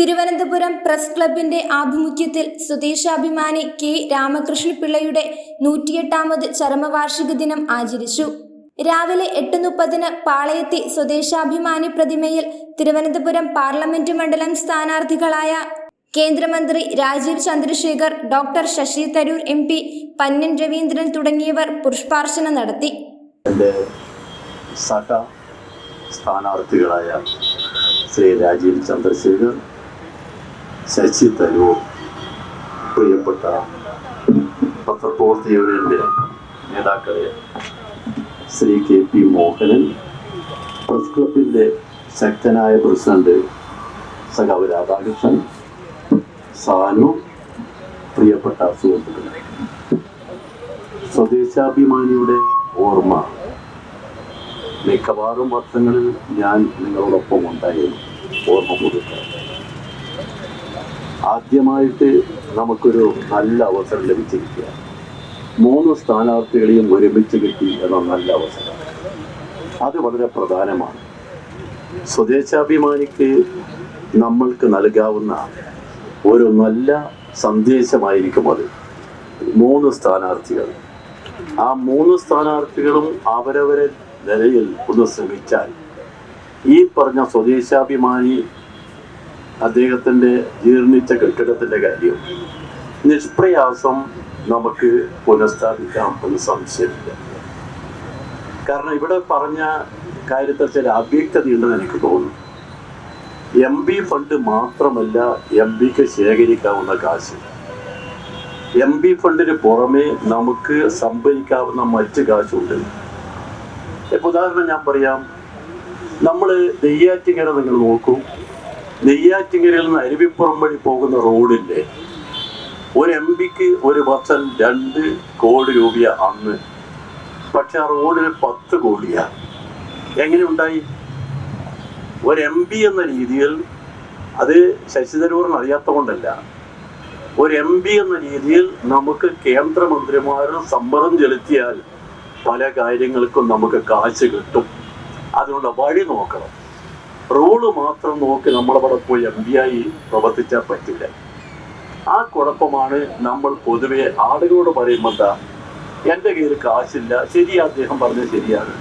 Thiruvananthapuram press ക്ലബിന്റെ ആഭിമുഖ്യത്തിൽ Swadeshabhimani K Ramakrishna പിള്ളയുടെ നൂറ്റിയെട്ടാമത് ചരമവാർഷിക ദിനം ആചരിച്ചു. രാവിലെ എട്ട് മുപ്പതിന് പാളയത്തെ സ്വദേശാഭിമാനി പ്രതിമയിൽ തിരുവനന്തപുരം പാർലമെന്റ് മണ്ഡലം സ്ഥാനാർത്ഥികളായ കേന്ദ്രമന്ത്രി Rajeev Chandrasekhar doctor Shashi Tharoor M P Pannian Raveendran തുടങ്ങിയവർ പുഷ്പാർച്ചന നടത്തി. സ്ഥാനാർത്ഥികളായ ശ്രീ രാജീവ് ചന്ദ്രശേഖർ ശശി തരൂർ പ്രിയപ്പെട്ട പത്രപ്രവർത്തക യൂണിയന്റെ നേതാക്കളെ Sree K P Mohanan press ക്ലബിന്റെ ശക്തനായ പ്രസിഡന്റ് സഖാവ് രാധാകൃഷ്ണൻ സാനു പ്രിയപ്പെട്ട സുഹൃത്തുക്കൾ സ്വദേശാഭിമാനിയുടെ ഓർമ്മ മിക്കവാറും വർഷങ്ങളിൽ ഞാൻ നിങ്ങളോടൊപ്പം ഉണ്ടായിരുന്നു ഓർമ്മ പുതുക്കാൻ ആദ്യമായിട്ട് നമുക്കൊരു നല്ല അവസരം ലഭിച്ചിരിക്കുക. മൂന്ന് സ്ഥാനാർത്ഥികളെയും ഒരുമിച്ച് കിട്ടി എന്ന നല്ല അവസരം. അത് വളരെ പ്രധാനമാണ്. സ്വദേശാഭിമാനിക്ക് നമ്മൾക്ക് നൽകാവുന്ന ഒരു നല്ല സന്ദേശമായിരിക്കും അത്. മൂന്ന് സ്ഥാനാർത്ഥികൾ. ആ മൂന്ന് സ്ഥാനാർത്ഥികളും അവരവരെ നിലയിൽ ഒന്ന് ശ്രമിച്ചാൽ ഈ പറഞ്ഞ സ്വദേശാഭിമാനി അദ്ദേഹത്തിന്റെ ജീർണിച്ച കെട്ടിടത്തിന്റെ കാര്യം. നിഷ്പ്രയാസം നമുക്ക് പുനഃസ്ഥാപിക്കാം എന്ന് സംശയമില്ല. കാരണം ഇവിടെ പറഞ്ഞ കാര്യത്തിൽ ചില അവ്യക്തതയുണ്ടെന്ന് എനിക്ക് തോന്നുന്നു. എം പി ഫണ്ട് മാത്രമല്ല എം പിക്ക് ശേഖരിക്കാവുന്ന കാശ്. എം പി ഫണ്ടിന് പുറമെ നമുക്ക് സംഭരിക്കാവുന്ന മറ്റ് കാശുണ്ട്. ഇപ്പൊ ഉദാഹരണം ഞാൻ പറയാം. നമ്മൾ നെയ്യാറ്റിങ്കര നിങ്ങൾ നോക്കൂ. നെയ്യാറ്റിങ്കരയിൽ നിന്ന് അരുവിപ്പുറം വഴി പോകുന്ന റോഡില്ലേ? ഒരു എം പിക്ക് ഒരു വർഷം രണ്ട് കോടി രൂപയ അന്ന്. പക്ഷെ ആ റോഡിന് പത്ത് കോടിയാ. എങ്ങനെ ഉണ്ടായി? ഒരു എം പി എന്ന രീതിയിൽ അത് ശശി തരൂറിന് അറിയാത്ത കൊണ്ടല്ല ഒരു എം പി എന്ന രീതിയിൽ നമുക്ക് കേന്ദ്രമന്ത്രിമാരും സമ്മതം ചെലുത്തിയാൽ പല കാര്യങ്ങൾക്കും നമുക്ക് കാശ് കിട്ടും. അതിനുള്ള വഴി നോക്കണം. റോൾ മാത്രം നോക്കി നമ്മളവിടെ പോയി എം പി ആയി പ്രവർത്തിച്ചാൽ പറ്റില്ല. ആ കുഴപ്പമാണ് നമ്മൾ പൊതുവെ ആളുകളോട് പറയുമ്പോൾ എന്താ എന്റെ കയ്യിൽ കാശില്ല ശരി അദ്ദേഹം പറഞ്ഞത് ശരിയാണ്.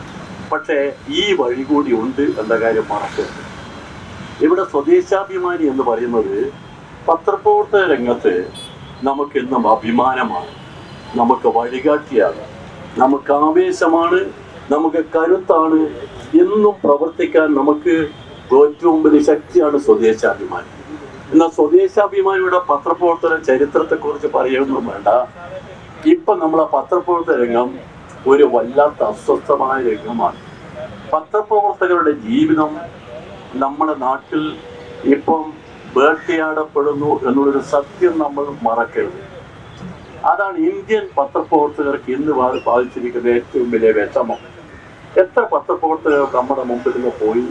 പക്ഷേ ഈ വഴി കൂടി ഉണ്ട് എന്ന കാര്യം മറക്കരുത്. ഇവിടെ സ്വദേശാഭിമാനി എന്ന് പറയുന്നത് പത്രപ്രവർത്തക രംഗത്ത് നമുക്ക് എന്നും അഭിമാനമാണ്. നമുക്ക് വഴികാട്ടിയാണ്. നമുക്ക് ആവേശമാണ്. നമുക്ക് കരുത്താണ്. എന്നും പ്രവർത്തിക്കാൻ നമുക്ക് വലിയ ശക്തിയാണ് സ്വദേശാഭിമാനി. എന്നാൽ സ്വദേശാഭിമാനിയുടെ പത്രപ്രവർത്തന ചരിത്രത്തെക്കുറിച്ച് പറയുകയൊന്നും വേണ്ട. ഇപ്പൊ നമ്മളെ പത്രപ്രവർത്തന രംഗം ഒരു വല്ലാത്ത അസ്വസ്ഥമായ രംഗമാണ്. പത്രപ്രവർത്തകരുടെ ജീവിതം നമ്മുടെ നാട്ടിൽ ഇപ്പം വേട്ടയാടപ്പെടുന്നു എന്നുള്ളൊരു സത്യം നമ്മൾ മറക്കരുത്. അതാണ് ഇന്ത്യൻ പത്രപ്രവർത്തകർക്ക് ഇന്ന് ബാധിച്ചിരിക്കുന്ന ഏറ്റവും വലിയ വിഷമം. എത്ര പത്രപ്രവർത്തകർ നമ്മുടെ മുമ്പിൽ നിന്ന് പോയി?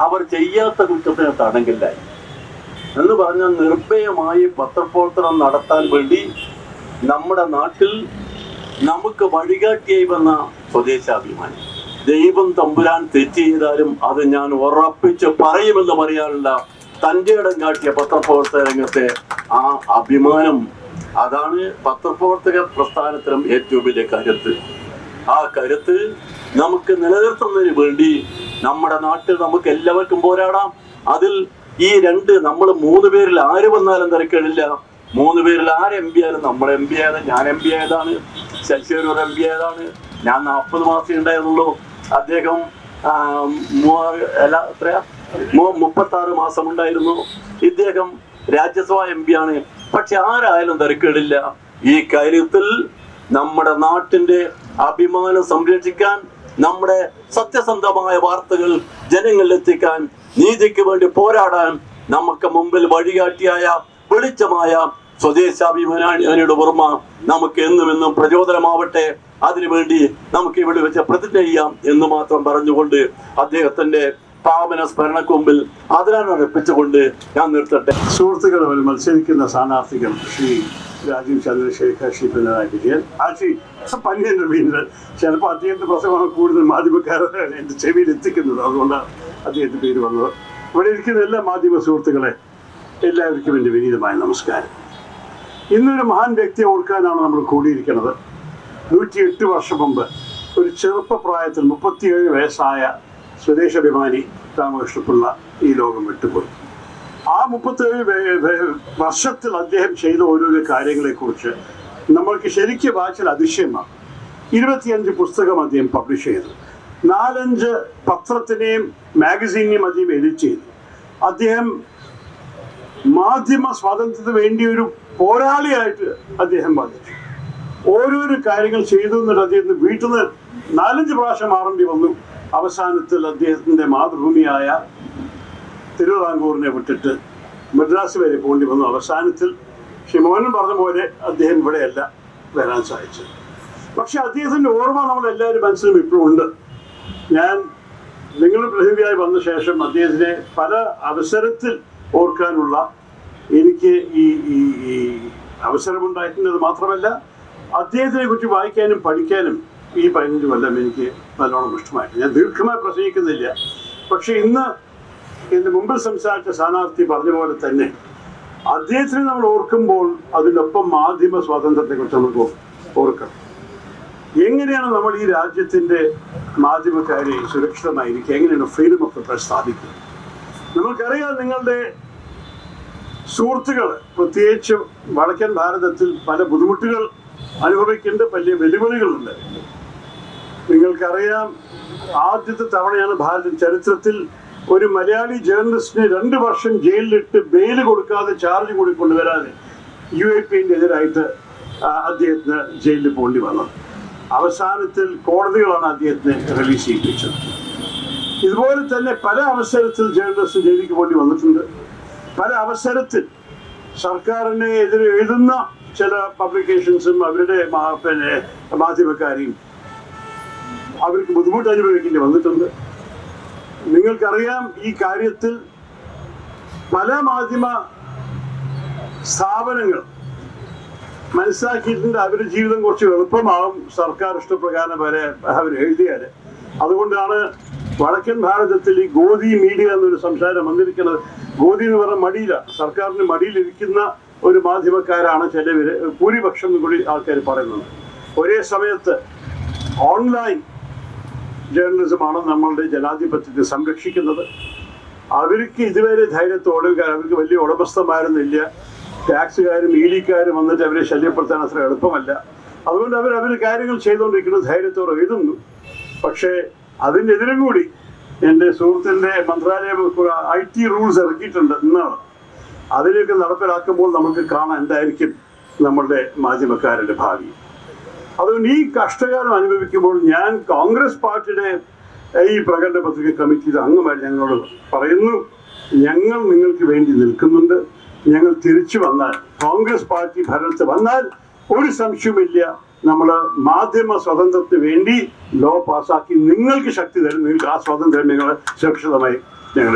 അവർ ചെയ്യാത്ത കുറ്റത്തിന് തടങ്കില്ലായി. എന്ന് പറഞ്ഞ നിർഭയമായി പത്രപ്രവർത്തനം നടത്താൻ വേണ്ടി നമ്മുടെ നാട്ടിൽ നമുക്ക് വഴികാട്ടിയായി വന്ന സ്വദേശാഭിമാനി. ദൈവം തമ്പുരാൻ തെറ്റ് ചെയ്താലും അത് ഞാൻ ഉറപ്പിച്ച് പറയുമെന്ന് പറയാനുള്ള തന്റെ ഇടം കാട്ടിയ പത്രപ്രവർത്തക രംഗത്തെ ആ അഭിമാനം. അതാണ് പത്രപ്രവർത്തക പ്രസ്ഥാനത്തിനും ഏറ്റവും വലിയ കരുത്ത് ആ കരുത്ത് നമുക്ക് നിലനിർത്തുന്നതിന് വേണ്ടി നമ്മുടെ നാട്ടിൽ നമുക്ക് എല്ലാവർക്കും പോരാടാം. അതിൽ ഈ രണ്ട് നമ്മൾ മൂന്ന് പേരിൽ ആര് വന്നാലും തിരക്കേടില്ല. മൂന്ന് പേരിൽ ആര് എം പി ആയാലും നമ്മൾ എം പി ആയത് ഞാൻ എം പി ആയതാണ്. ശശിയൊരു എം പി ആയതാണ്. ഞാൻ നാൽപ്പത് മാസം ഉണ്ടായിരുന്നുള്ളൂ. അദ്ദേഹം മുപ്പത്തി ആറ് മാസം ഉണ്ടായിരുന്നു. ഇദ്ദേഹം രാജ്യസഭാ എം പി ആണ്. പക്ഷെ ആരായാലും തിരക്കേടില്ല. ഈ കാര്യത്തിൽ നമ്മുടെ നാട്ടിന്റെ അഭിമാനം സംരക്ഷിക്കാൻ നമ്മുടെ സത്യസന്ധമായ വാർത്തകൾ ജനങ്ങളിൽ എത്തിക്കാൻ നീതിക്ക് വേണ്ടി പോരാടാൻ നമുക്ക് മുമ്പിൽ വഴികാട്ടിയായ വെളിച്ചമായ സ്വദേശാഭിമാനിയുടെ ഓർമ്മ നമുക്ക് എന്നും എന്നും പ്രചോദനമാവട്ടെ. അതിനുവേണ്ടി നമുക്ക് ഇവിടെ വെച്ച് പ്രതിജ്ഞ ചെയ്യാം എന്ന് മാത്രം പറഞ്ഞുകൊണ്ട് അദ്ദേഹത്തിന്റെ പാവന സ്മരണക്ക് മുമ്പിൽ ഞാൻ നിർത്തട്ടെ? സുഹൃത്തുക്കൾ മത്സരിക്കുന്ന സ്ഥാനാർത്ഥികൾ ശ്രീ രാജീവ് ചന്ദ്രശേഖർ ശ്രീ പിണറായി വിജയൻ. ആ ശ്രീ പന്യൻ രവീന്ദ്രൻ ചിലപ്പോൾ അദ്ദേഹത്തിന്റെ പ്രസംഗമാണ് കൂടുതൽ മാധ്യമക്കാരെ എന്റെ ചെവിയിൽ എത്തിക്കുന്നത്. അതുകൊണ്ടാണ് അദ്ദേഹത്തിന്റെ പേര് വന്നത്. ഇവിടെ ഇരിക്കുന്ന എല്ലാ മാധ്യമ സുഹൃത്തുക്കളെ എല്ലാവർക്കും എന്റെ വിനീതമായ നമസ്കാരം. ഇന്നൊരു മഹാൻ വ്യക്തിയെ ഓർക്കാനാണ് നമ്മൾ കൂടിയിരിക്കുന്നത്. നൂറ്റിയെട്ട് വർഷം മുമ്പ് ഒരു ചെറുപ്പപ്രായത്തിൽ മുപ്പത്തിയേഴ് വയസ്സായ സ്വദേശാഭിമാനി രാമകൃഷ്ണപിള്ള ഈ ലോകം വിട്ടുപോയി. ആ മുപ്പത്തേഴ് വർഷത്തിൽ അദ്ദേഹം ചെയ്ത ഓരോരോ കാര്യങ്ങളെക്കുറിച്ച് നമ്മൾക്ക് ശരിക്കും വായിച്ചാൽ അതിശയമാണ്. ഇരുപത്തിയഞ്ച് പുസ്തകം അദ്ദേഹം പബ്ലിഷ് ചെയ്തു. നാലഞ്ച് പത്രത്തിനെയും മാഗസീനെയും അദ്ദേഹം എഡിറ്റ് ചെയ്തു. അദ്ദേഹം മാധ്യമ സ്വാതന്ത്ര്യത്തിന് വേണ്ടി ഒരു പോരാളിയായിട്ട് അദ്ദേഹം വന്നിട്ടു ഓരോരോ കാര്യങ്ങൾ ചെയ്തു എന്നിട്ട് അദ്ദേഹത്തിന് വീട്ടിൽ നിന്ന് നാലഞ്ച് പ്രാവശ്യം മാറേണ്ടി വന്നു. അവസാനത്തിൽ അദ്ദേഹത്തിന്റെ മാതൃഭൂമിയായ തിരുവിതാംകൂറിനെ വിട്ടിട്ട് മദ്രാസ് വരെ പോകേണ്ടി വന്നു. അവസാനത്തിൽ ഷിമോനും പറഞ്ഞ പോലെ അദ്ദേഹം ഇവിടെയല്ല വരാൻ സാധിച്ചത്. പക്ഷെ അദ്ദേഹത്തിന്റെ ഓർമ്മ നമ്മളെല്ലാവരും മനസ്സിലും ഇപ്പോഴും ഉണ്ട്. ഞാൻ നിങ്ങൾ പ്രതിനിധിയായി വന്ന ശേഷം അദ്ദേഹത്തിനെ പല അവസരത്തിൽ ഓർക്കാനുള്ള എനിക്ക് ഈ ഈ ഈ അവസരമുണ്ടായിട്ടുള്ളത് മാത്രമല്ല അദ്ദേഹത്തിനെ കുറിച്ച് വായിക്കാനും പഠിക്കാനും ഈ പതിനഞ്ച് കൊല്ലം എനിക്ക് നല്ലോണം ഇഷ്ടമായിട്ട്. ഞാൻ ദീർഘമായി പ്രസംഗിക്കുന്നില്ല. പക്ഷെ ഇന്ന് എന്റെ മുമ്പിൽ സംസാരിച്ച സ്ഥാനാർത്ഥി പറഞ്ഞ പോലെ തന്നെ അദ്ദേഹത്തിനെ നമ്മൾ ഓർക്കുമ്പോൾ അതിനൊപ്പം മാധ്യമ സ്വാതന്ത്ര്യത്തെ കുറിച്ച് നമുക്ക് ഓർക്കണം എങ്ങനെയാണ് നമ്മൾ ഈ രാജ്യത്തിന്റെ മാധ്യമക്കാരെ സുരക്ഷിതമായിരിക്കുക? എങ്ങനെയാണ് ഫ്രീഡം ഓഫ് പ്രസ് സ്ഥാപിക്കുക? നമുക്കറിയാം നിങ്ങളുടെ സുഹൃത്തുക്കൾ പ്രത്യേകിച്ച് വടക്കൻ ഭാരതത്തിൽ പല ബുദ്ധിമുട്ടുകൾ അനുഭവിക്കേണ്ട വലിയ വെല്ലുവിളികളുണ്ട്. നിങ്ങൾക്കറിയാം ആദ്യത്തെ തവണയാണ് ഭാരത ചരിത്രത്തിൽ ഒരു മലയാളി ജേർണലിസ്റ്റിനെ രണ്ട് വർഷം ജയിലിലിട്ട് ബെയിൽ കൊടുക്കാതെ ചാർജ് കൂടി കൊണ്ടുവരാതെ യു എ പിന്റെ എതിരായിട്ട് അദ്ദേഹത്തിന് ജയിലിൽ പോകേണ്ടി വന്നത്. അവസാനത്തിൽ കോടതികളാണ് അദ്ദേഹത്തിനെ റിലീസ് ചെയ്യിപ്പിച്ചത്. ഇതുപോലെ തന്നെ പല അവസരത്തിൽ ജേർണലിസ്റ്റ് ജയിലിക്ക് പോകേണ്ടി വന്നിട്ടുണ്ട്. പല അവസരത്തിൽ സർക്കാരിനെ എതിരെ എഴുതുന്ന ചില പബ്ലിക്കേഷൻസും അവരുടെ പിന്നെ മാധ്യമക്കാരെയും അവർക്ക് ബുദ്ധിമുട്ട് അനുഭവിക്കേണ്ടി വന്നിട്ടുണ്ട്. നിങ്ങൾക്കറിയാം ഈ കാര്യത്തിൽ പല മാധ്യമ സ്ഥാപനങ്ങൾ മനസ്സിലാക്കിയിട്ടുണ്ട്. അവരുടെ ജീവിതം കുറച്ച് എളുപ്പമാകും സർക്കാർ ഇഷ്ടപ്രകാരം വരെ അവർ എഴുതിയാൽ അതുകൊണ്ടാണ് വടക്കൻ ഭാരതത്തിൽ ഈ ഗോതി മീഡിയ എന്നൊരു സംസാരം വന്നിരിക്കുന്നത്. ഗോതി എന്ന് പറഞ്ഞ മടിയില. സർക്കാരിന് മടിയിലിരിക്കുന്ന ഒരു മാധ്യമക്കാരാണ് ചിലവര്. ഭൂരിപക്ഷം കൂടി ആൾക്കാർ പറയുന്നത്. ഒരേ സമയത്ത് ഓൺലൈൻ ജേർണലിസമാണ് നമ്മളുടെ ജനാധിപത്യത്തെ സംരക്ഷിക്കുന്നത്. അവർക്ക് ഇതുവരെ ധൈര്യത്തോടെ അവർക്ക് വലിയ ഉടമസ്ഥമായിരുന്നില്ല ടാക്സുകാരും ഈഡിക്കാരും വന്നിട്ട് അവരെ ശല്യപ്പെടുത്താൻ അത്ര എളുപ്പമല്ല. അതുകൊണ്ട് അവർ അവർ കാര്യങ്ങൾ ചെയ്തുകൊണ്ടിരിക്കുന്നത് ധൈര്യത്തോടെ എഴുതുന്നു. പക്ഷേ അതിനെതിരും കൂടി എന്റെ സുഹൃത്തിന്റെ മന്ത്രാലയം ഐ ടി റൂൾസ് ഇറക്കിയിട്ടുണ്ട് എന്നാണ് അതിലേക്ക് നടപ്പിലാക്കുമ്പോൾ നമുക്ക് കാണാൻ എന്തായിരിക്കും നമ്മളുടെ മാധ്യമക്കാരുടെ ഭാവി. അതുകൊണ്ട് ഈ കഷ്ടകാലം അനുഭവിക്കുമ്പോൾ ഞാൻ കോൺഗ്രസ് പാർട്ടിയുടെ ഈ പ്രകടന പത്രിക കമ്മിറ്റിയുടെ അംഗമായി ഞങ്ങളോട് പറയുന്നു ഞങ്ങൾ നിങ്ങൾക്ക് വേണ്ടി നിൽക്കുന്നുണ്ട്. ഞങ്ങൾ തിരിച്ചു വന്നാൽ കോൺഗ്രസ് പാർട്ടി ഭരണത്തിൽ വന്നാൽ ഒരു സംശയവുമില്ല. നമ്മൾ മാധ്യമ സ്വാതന്ത്ര്യത്തിന് വേണ്ടി ലോ പാസ്സാക്കി നിങ്ങൾക്ക് ശക്തി തരും. നിങ്ങൾക്ക് ആ സ്വാതന്ത്ര്യം നിങ്ങൾ സുരക്ഷിതമായി ഞങ്ങൾ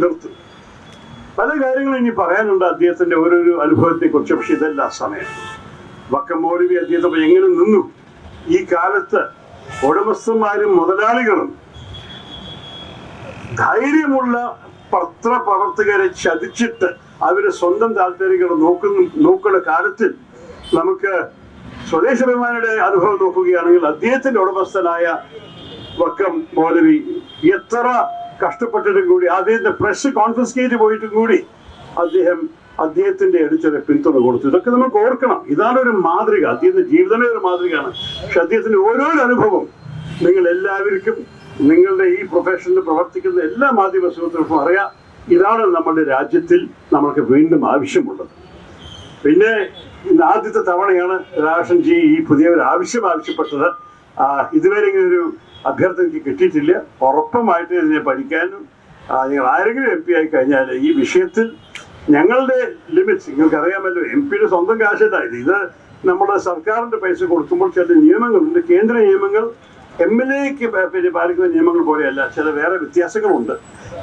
നിർത്തും. പല കാര്യങ്ങളും ഇനി പറയാനുണ്ട് അദ്ദേഹത്തിന്റെ ഓരോരോ അനുഭവത്തെക്കുറിച്ച് പക്ഷെ ഇതല്ല സമയം. വക്കം മൗലവി അദ്ദേഹത്തെ എങ്ങനെ നിന്നു? ഈ കാലത്ത് ഉടമസ്ഥന്മാരും മുതലാളികളും ധൈര്യമുള്ള പത്രപ്രവർത്തകരെ ചതിച്ചിട്ട് അവരെ സ്വന്തം താല്പര്യങ്ങൾ നോക്കുന്ന നോക്കുന്ന കാലത്തിൽ നമുക്ക് സ്വദേശാഭിമാനിയുടെ അനുഭവം നോക്കുകയാണെങ്കിൽ അദ്ദേഹത്തിന്റെ ഉടമസ്ഥനായ വക്കം മൗലവി എത്ര കഷ്ടപ്പെട്ടിട്ടും കൂടി അദ്ദേഹത്തിന്റെ പ്രസ് കോൺഫിസ്കേറ്റ് പോയിട്ടും കൂടി അദ്ദേഹം അദ്ദേഹത്തിന്റെ എടുച്ചൊരു പിന്തുണ കൊടുത്തു. ഇതൊക്കെ നമുക്ക് ഓർക്കണം. ഇതാണ് ഒരു മാതൃക. അദ്ദേഹത്തിന്റെ ജീവിതമേ ഒരു മാതൃകയാണ്. പക്ഷെ അദ്ദേഹത്തിന്റെ ഓരോരോ അനുഭവം നിങ്ങൾ എല്ലാവർക്കും നിങ്ങളുടെ ഈ പ്രൊഫഷനിൽ പ്രവർത്തിക്കുന്ന എല്ലാ മാധ്യമ സുഹൃത്തുക്കൾക്കും അറിയാം. ഇതാണ് നമ്മുടെ രാജ്യത്തിൽ നമ്മൾക്ക് വീണ്ടും ആവശ്യമുള്ളത്. പിന്നെ ഇന്ന് ആദ്യത്തെ തവണയാണ് രാഷൻജി ഈ പുതിയ ഒരു ആവശ്യം ആവശ്യപ്പെട്ടത്. ഇതുവരെ ഇങ്ങനെ ഒരു അഭ്യർത്ഥന എനിക്ക് കിട്ടിയിട്ടില്ല. ഉറപ്പമായിട്ട് ഇതിനെ പഠിക്കാനും നിങ്ങൾ ആരെങ്കിലും എം പി ആയി കഴിഞ്ഞാൽ ഈ വിഷയത്തിൽ ഞങ്ങളുടെ ലിമിറ്റ്സ് നിങ്ങൾക്ക് അറിയാമല്ലോ എം പിയുടെ സ്വന്തം കാശല്ല ഇത് നമ്മുടെ സർക്കാരിന്റെ പൈസ കൊടുക്കുമ്പോൾ ചില നിയമങ്ങളുണ്ട്. കേന്ദ്ര നിയമങ്ങൾ എം എൽ എക്ക് പാലിക്കുന്ന നിയമങ്ങൾ പോലെയല്ല. ചില വേറെ വ്യത്യാസങ്ങളുണ്ട്.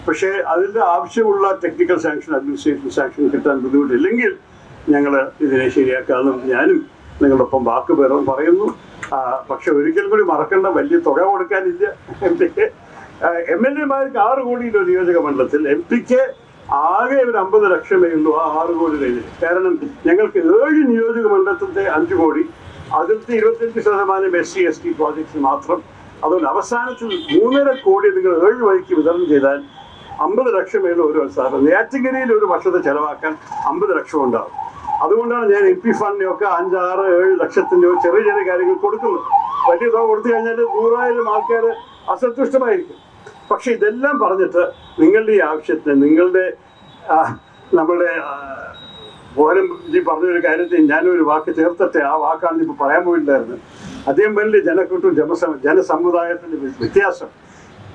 പക്ഷേ അതിന്റെ ആവശ്യമുള്ള ടെക്നിക്കൽ സാങ്ഷൻ അഡ്മിനിസ്ട്രേറ്റീവ് സാങ്ഷൻ കിട്ടാൻ ബുദ്ധിമുട്ടില്ലെങ്കിൽ ഞങ്ങൾ ഇതിനെ ശരിയാക്കാമെന്നും ഞാനും നിങ്ങളൊപ്പം വാക്ക് പേരും പറയുന്നു. പക്ഷെ ഒരിക്കലും കൂടി മറക്കേണ്ട വലിയ തുക കൊടുക്കാനില്ല. എം പിക്ക് എം എൽ എമാർക്ക് ആറ് കോടിയുടെ ഒരു നിയോജക മണ്ഡലത്തിൽ എം പിക്ക് ആകെ ഒരു അമ്പത് ലക്ഷമേ ഉള്ളൂ ആ ആറ് കോടി രൂപ കാരണം ഞങ്ങൾക്ക് ഏഴ് നിയോജക മണ്ഡലത്തിന്റെ അഞ്ച് കോടി അതിർത്തി ഇരുപത്തിയഞ്ച് ശതമാനം S C S T projects മാത്രം. അതുകൊണ്ട് അവസാനത്തിൽ മൂന്നര കോടി നിങ്ങൾ ഏഴ് വഴിക്ക് വിതരണം ചെയ്താൽ അമ്പത് ലക്ഷം ഉള്ളൂ ഒരു സാറിന് ഏറ്റഗിരിയിൽ ഒരു വർഷത്തെ ചെലവാക്കാൻ അമ്പത് ലക്ഷം ഉണ്ടാകും അതുകൊണ്ടാണ് ഞാൻ എം പി ഫണ്ടിനൊക്കെ അഞ്ചാറ് ഏഴ് ലക്ഷത്തിന്റെ ചെറിയ ചെറിയ കാര്യങ്ങൾ കൊടുക്കുന്നത്. വലിയ തുക കൊടുത്തു കഴിഞ്ഞാൽ നൂറായിരം ആൾക്കാർ അസന്തുഷ്ടമായിരിക്കും. പക്ഷെ ഇതെല്ലാം പറഞ്ഞിട്ട് നിങ്ങളുടെ ഈ ആവശ്യത്തിന് നിങ്ങളുടെ നമ്മുടെ ജി പറഞ്ഞൊരു കാര്യത്തിൽ ഞാനൊരു വാക്ക് ചേർത്തിട്ട് ആ വാക്കാണ് ഇപ്പോൾ പറയാൻ പോയിട്ടുണ്ടായിരുന്നത് അദ്ദേഹം വലിയ ജനക്കൂട്ടും ജനസ ജനസമുദായത്തിന്റെ വ്യത്യാസം.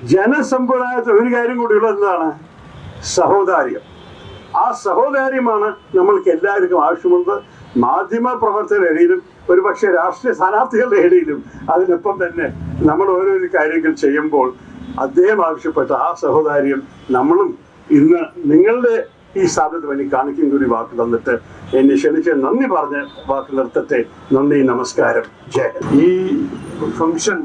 ജനസമ്പ്രദായത്തിൽ ഒരു കാര്യം കൂടി ഉള്ളത് എന്താണ്? സഹോദാര്യം. ആ സഹോദാര്യമാണ് നമ്മൾക്ക് എല്ലാവർക്കും ആവശ്യമുള്ളത്. മാധ്യമ പ്രവർത്തകരുടെ ഇടയിലും ഒരുപക്ഷെ രാഷ്ട്രീയ സ്ഥാനാർത്ഥികളുടെ ഇടയിലും അതിനൊപ്പം തന്നെ നമ്മൾ ഓരോരോ കാര്യങ്ങൾ ചെയ്യുമ്പോൾ അദ്ദേഹം ആവശ്യപ്പെട്ട ആ സഹോദാര്യം നമ്മളും ഇന്ന് നിങ്ങളുടെ ഈ സ്ഥാപനത്തിന് വേണ്ടി കാണിക്കും കൂടി വാക്ക് തന്നിട്ട് എന്നെ ക്ഷണിച്ച് നന്ദി പറഞ്ഞ് വാക്ക് നിർത്തട്ടെ. നന്ദി നമസ്കാരം. ജയ ഈ ഫംഗ്ഷൻ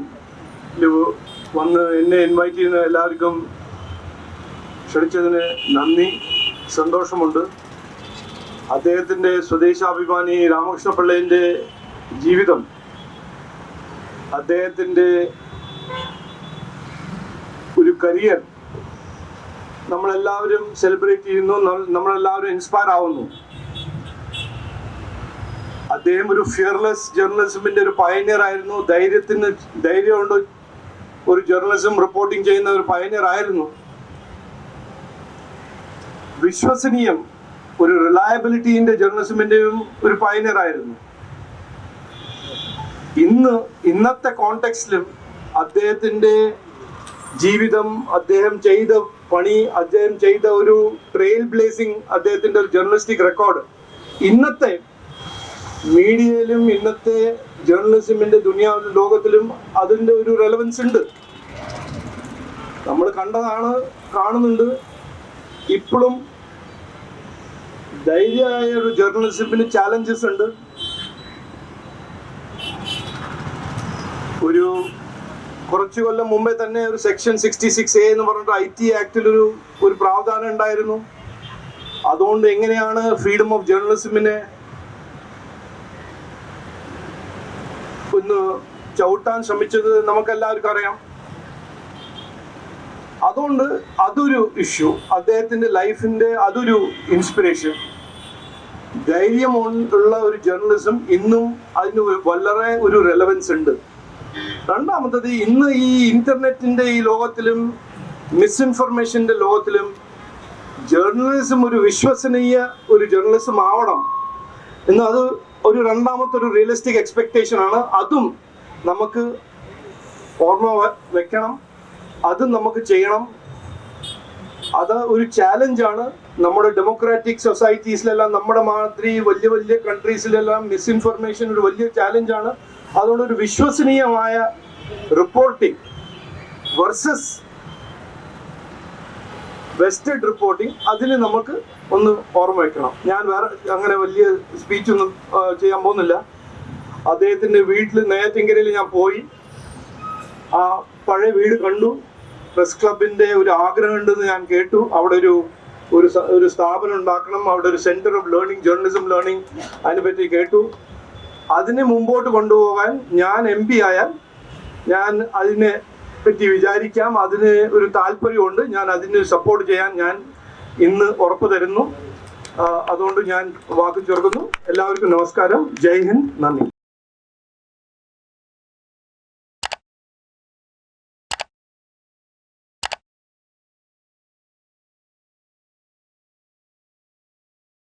വന്ന് എന്നെ ഇൻവൈറ്റ് ചെയ്യുന്ന എല്ലാവർക്കും ക്ഷണിച്ചതിന് നന്ദി സന്തോഷമുണ്ട്. അദ്ദേഹത്തിന്റെ സ്വദേശാഭിമാനി രാമകൃഷ്ണ പിള്ളേന്റെ ജീവിതം അദ്ദേഹത്തിന്റെ കരിയർ നമ്മളെല്ലാവരും സെലിബ്രേറ്റ് ചെയ്യുന്നു നമ്മളെല്ലാവരും ഇൻസ്പയർ ആവുന്നു. അദ്ദേഹം ഒരു ഫിയർലെസ് ജേർണലിസമിന്റെ ഒരു പയനിയർ ആയിരുന്നു. ധൈര്യത്തിന് ധൈര്യമുണ്ട് ഒരു ജേർണലിസം റിപ്പോർട്ടിംഗ് ചെയ്യുന്ന ഒരു പയനിയർ ആയിരുന്നു. വിശ്വസനീയം ഒരു റിലയബിലിറ്റിന്റെ ജേർണലിസമിന്റെയും ഒരു പയനിയർ ആയിരുന്നു. ഇന്ന് ഇന്നത്തെ കോണ്ടെക്സ്റ്റിലും അദ്ദേഹത്തിന്റെ ജീവിതം അദ്ദേഹം ചെയ്ത പണി അദ്ദേഹം ചെയ്ത ഒരു ട്രെയിൽ ബ്ലേസിംഗ് അദ്ദേഹത്തിന്റെ ഒരു ജേർണലിസ്റ്റിക് റെക്കോർഡ് ഇന്നത്തെ മീഡിയയിലും ഇന്നത്തെ ജേർണലിസമിന്റെ ദുനിയാവിലും ലോകത്തിലും അതിന്റെ ഒരു റെലവൻസ് ഉണ്ട്. നമ്മൾ കണ്ടതാണ് കാണുന്നുണ്ട്. ഇപ്പോഴും ധൈര്യമായ ഒരു ജേർണലിസത്തിന് ചാലഞ്ചസ് ഉണ്ട്. ഒരു കുറച്ചു കൊല്ലം മുമ്പേ തന്നെ ഒരു സെക്ഷൻ സിക്സ്റ്റി സിക്സ് എ എന്ന് പറഞ്ഞിട്ട് ഐ ടി ആക്ടിൽ ഒരു ഒരു പ്രാവധാനം ഉണ്ടായിരുന്നു. അതുകൊണ്ട് എങ്ങനെയാണ് ഫ്രീഡം ഓഫ് ജേർണലിസമിനെ ഒന്ന് ചവിട്ടാൻ ശ്രമിച്ചത് നമുക്കെല്ലാവർക്കും അറിയാം. അതുകൊണ്ട് അതൊരു ഇഷ്യൂ അദ്ദേഹത്തിന്റെ ലൈഫിന്റെ അതൊരു ഇൻസ്പിറേഷൻ ധൈര്യം ഉള്ള ഒരു ജേർണലിസം ഇന്നും അതിന് വളരെ ഒരു റെലവൻസ് ഉണ്ട്. രണ്ടാമത്തത് ഇന്ന് ഈ ഇന്റർനെറ്റിന്റെ ഈ ലോകത്തിലും മിസ്ഇൻഫർമേഷന്റെ ലോകത്തിലും ജേർണലിസം ഒരു വിശ്വസനീയ ഒരു ജേർണലിസം ആവണം എന്ന് അത് ഒരു രണ്ടാമത്തെ ഒരു റിയലിസ്റ്റിക് എക്സ്പെക്ടേഷൻ ആണ്. അതും നമുക്ക് ഓർമ്മ വെക്കണം. അതും നമുക്ക് ചെയ്യണം. അത് ഒരു ചാലഞ്ചാണ് നമ്മുടെ ഡെമോക്രാറ്റിക് സൊസൈറ്റീസിലെല്ലാം നമ്മുടെ മാതിരി വലിയ വലിയ കൺട്രീസിലെല്ലാം മിസ്ഇൻഫർമേഷൻ ഒരു വലിയ ചാലഞ്ചാണ് അതുകൊണ്ട് ഒരു വിശ്വസനീയമായ റിപ്പോർട്ടിംഗ് വേഴ്സസ് വെസ്റ്റഡ് റിപ്പോർട്ടിംഗ് അതിന് നമുക്ക് ഒന്ന് ഓർമ്മ വെക്കണം. ഞാൻ വേറെ അങ്ങനെ വലിയ സ്പീച്ചൊന്നും ചെയ്യാൻ പോകുന്നില്ല. അദ്ദേഹത്തിന്റെ വീട്ടിൽ നേരത്തെങ്കരയിൽ ഞാൻ പോയി. ആ പഴയ വീട് കണ്ടു. പ്രസ് ക്ലബിന്റെ ഒരു ആഗ്രഹം ഉണ്ടെന്ന് ഞാൻ കേട്ടു. അവിടെ ഒരു ഒരു ഒരു സ്ഥാപനം ഉണ്ടാക്കണം. അവിടെ ഒരു centre of learning journalism learning അതിനെപ്പറ്റി കേട്ടു. അതിനെ മുമ്പോട്ട് കൊണ്ടുപോകാൻ ഞാൻ എം പി ആയാൽ ഞാൻ അതിനെ പറ്റി വിചാരിക്കാം. അതിന് ഒരു താല്പര്യമുണ്ട്. ഞാൻ അതിന് സപ്പോർട്ട് ചെയ്യാൻ ഞാൻ ഇന്ന് ഉറപ്പ് തരുന്നു. അതുകൊണ്ട് ഞാൻ വാക്ക് ചേർക്കുന്നു. എല്ലാവർക്കും നമസ്കാരം. ജയ് ഹിന്ദ്. നന്ദി.